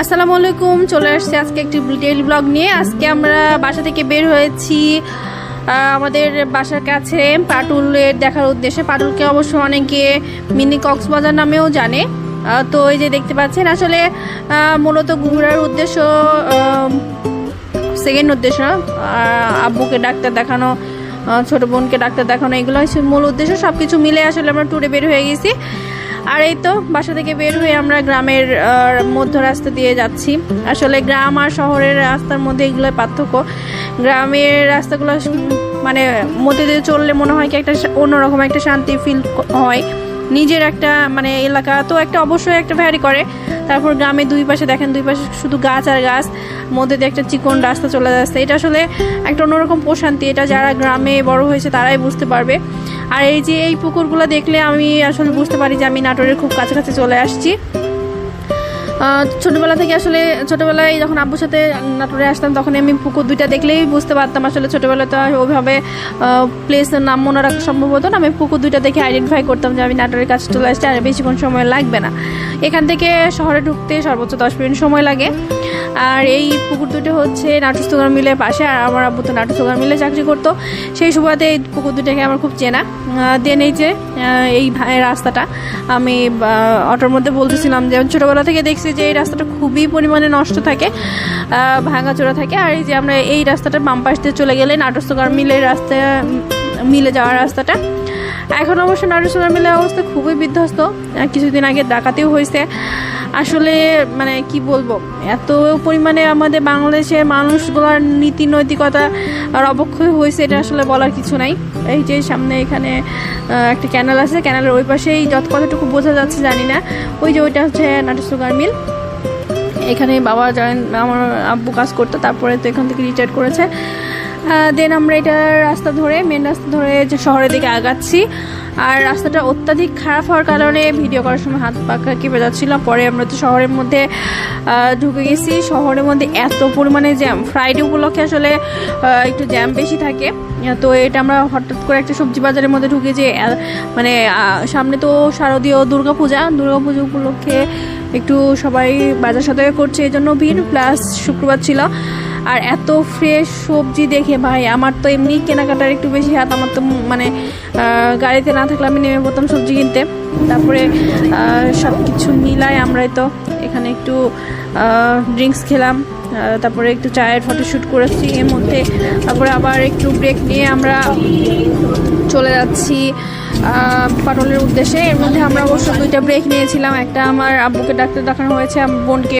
আসসালামু আলাইকুম, চলে আসছে আজকে একটি ডেইলি ব্লগ নিয়ে। আজকে আমরা বাসা থেকে বের হয়েছি আমাদের বাসার কাছে পাটুলের দেখার উদ্দেশ্যে। পাটুলকে অবশ্য অনেকে মিনি কক্সবাজার নামেও জানে। তো এই যে দেখতে পাচ্ছেন, আসলে মূলত ঘোরার উদ্দেশ্য সেকেন্ড উদ্দেশ্য আব্বুকে ডাক্তার দেখানো ছোট বোনকে ডাক্তার দেখানো, এগুলো হচ্ছে মূল উদ্দেশ্য। সব কিছু মিলে আসলে আমরা ট্যুরে বের হয়ে গেছি। আর এই তো বাসা থেকে বের হয়ে আমরা গ্রামের মধ্য রাস্তা দিয়ে যাচ্ছি। আসলে গ্রাম আর শহরের রাস্তার মধ্যে এগুলো পার্থক্য। গ্রামের রাস্তাগুলো মানে মধ্যে দিয়ে চললে মনে হয় কি একটা অন্যরকম একটা শান্তি ফিল হয়। নিজের একটা মানে এলাকা তো একটা অবশ্যই একটা ভ্যারি করে। তারপর গ্রামে দুই পাশে দেখেন, দুই পাশে শুধু গাছ আর গাছ, মধ্যে দিয়ে একটা চিকন রাস্তা চলে যাচ্ছে। এটা আসলে একটা অন্যরকম প্রশান্তি। এটা যারা গ্রামে বড় হয়েছে তারাই বুঝতে পারবে। আর এই যে এই পুকুরগুলো দেখলে আমি আসলে বুঝতে পারি যে আমি নাটোরের খুব কাছাকাছি চলে আসছি। ছোটবেলা থেকে আসলে ছোটবেলায় যখন আব্বুর সাথে নাটোরে আসতাম তখন আমি পুকুর দুইটা দেখলেই বুঝতে পারতাম আসলে ছোটবেলায় তো ওইভাবে প্লেসের নাম মনে রাখা সম্ভব হতো না। আমি পুকুর দুইটা দেখে আইডেন্টিফাই করতাম যে আমি নাটোরের কাছে চলে আসছি আর বেশিক্ষণ সময় লাগবে না। এখান থেকে শহরে ঢুকতে সর্বোচ্চ দশ মিনিট সময় লাগে। আর এই পুকুর দুটো হচ্ছে নাটক সুগার মিলের পাশে, আর আমার আব্বু তো নাটক মিলে চাকরি করতো। সেই সুবাদে এই পুকুর দুটাকে আমার খুব চেনা। দেন এই যে এই রাস্তাটা আমি অটোর মধ্যে বলতেছিলাম যে ছোটোবেলা থেকে দেখছি যে এই রাস্তাটা খুবই পরিমাণে নষ্ট থাকে ভাঙাচোরা থাকে। আর এই যে আমরা এই রাস্তাটা বাম পাশ দিয়ে চলে গেলে নাটস্থ মিলে মিলের রাস্তা মিলে যাওয়ার রাস্তাটা। এখন অবশ্য সুগার মিলের অবস্থা খুবই বিধ্বস্ত। কিছুদিন আগে ডাকাতেও হয়েছে। আসলে মানে কি বলব? এত পরিমাণে আমাদের বাংলাদেশের মানুষগুলোর নীতি নৈতিকতা আর অবক্ষয় হয়েছে, এটা আসলে বলার কিছু নাই। এই যে সামনে এখানে একটা ক্যানেল আছে ক্যানেলের ওই পাশেই যত কতটুকু বোঝা যাচ্ছে, জানি না। ওই যে ওইটা হচ্ছে নাটক সুগার মিল এখানে বাবা জয়েন আমার আব্বু কাজ করতো, তারপরে তো এখান থেকে রিটায়ার করেছে। দেন আমরা এটা রাস্তা ধরে মেন রাস্তা ধরে যে শহরের দিকে আগাচ্ছি। আর রাস্তাটা অত্যাধিক খারাপ হওয়ার কারণে ভিডিও করার সময় হাত পাখা কেঁপে যাচ্ছিল। পরে আমরা তো শহরের মধ্যে ঢুকে গেছি। শহরের মধ্যে এত পরিমাণে জ্যাম ফ্রাইডে উপলক্ষে আসলে একটু জ্যাম বেশি থাকে। তো এটা আমরা হঠাৎ করে একটা সবজি বাজারের মধ্যে ঢুকে যে মানে সামনে তো শারদীয় দুর্গাপূজা। দুর্গাপূজা উপলক্ষে একটু সবাই বাজার সদাই করছে। এই জন্য ভিড় প্লাস শুক্রবার ছিল। আর এত ফ্রেশ সবজি দেখে ভাই, আমার তো এমনি কেনাকাটার একটু বেশি হাত, আমার তো মানে গাড়িতে না থাকলে আমি নেমে পড়তাম সবজি কিনতে। তারপরে সব কিছু মিলাই আমরাই তো এখানে একটু ড্রিঙ্কস খেলাম তারপরে একটু চায়ের ফটোশ্যুট করেছি। এর মধ্যে তারপরে আবার একটু ব্রেক নিয়ে আমরা চলে যাচ্ছি পাটলের উদ্দেশ্যে। এর মধ্যে আমরা অবশ্য দুইটা ব্রেক নিয়েছিলাম। একটা আমার আব্বুকে ডাক্তার দেখানো হয়েছে বোনকে